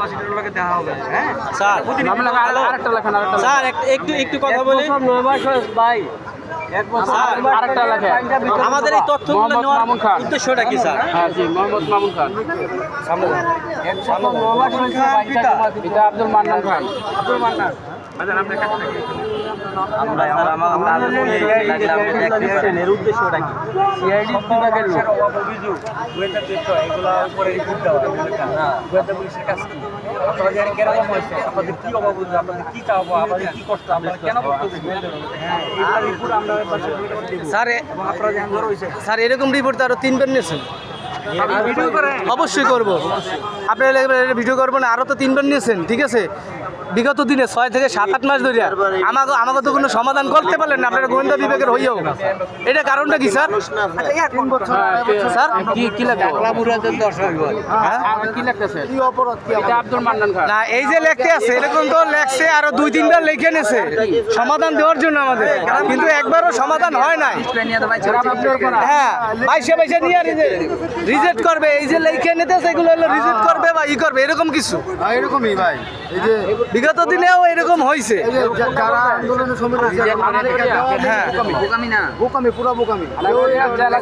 গ্রামবাসীদের লোকে দেখা হবে। হ্যাঁ? স্যার আরেকটা লেখেন স্যার একটু একটু কথা বলি। ভাই আরেকটা। আমাদের এই তথ্যগুলো নেওয়ার। উদ্দেশ্যটা কি স্যার? হ্যাঁ জি মোহাম্মদ মামুন খান। পিতা। আব্দুল মান্নান খান। আব্দুল মান্নান। আমরা স্যার আমাদের উদ্দেশ্যটা কি সিআইডি বিভাগের লোক। অভিযোগ গোয়েন্দা তথ্য এগুলো উপরে রিপোর্ট দেওয়া গোয়েন্দা পুলিশের কাছে কি? আপনারা জানেন হয়েছে? আপনাদের কি অভাব আপনাদের কি চাওয়া? আপনাদের কি কষ্ট? আপনারা কেন করতেছেন হ্যাঁ রিপোর্ট আমরা পাশে দেবো স্যার স্যার এরকম রিপোর্ট তো আরও তিনবার নিয়েছেন? অবশ্যই করব। আপনি ভিডিও করবেন আরও তো তিনবার নিয়েছেন ঠিক আছে? বিগত দিনে ছয় থেকে সাত আট মাস ধরে আমাকে আমাকে তো কোনো সমাধান করতে পারলেন না আপনারা গোয়েন্দা বিভাগের হইয়াও। এটা কারণটা কি স্যার? স্যার? হ্যাঁ? না এই যে লেখতে আছে এরকম তো লেখছে আরও দুই তিনবার লিখে নেছে সমাধান দেওয়ার জন্য আমাদের। কিন্তু একবারও সমাধান হয় নাই। হ্যাঁ বাইশে বাইশে নিয়ে রিজেক্ট করবে এই যে লেখে নিতে সেগুলো হলো রিজেক্ট করবে বা ই করবে এরকম কিছু? হ্যাঁ, এরকমই ভাই। এই যে বিগত দিনেও এরকম হয়েছে এই যে যা- যারা আন্দোলনের সময় হ্যাঁ। বোকামি। পুরা বোকামি। জেলা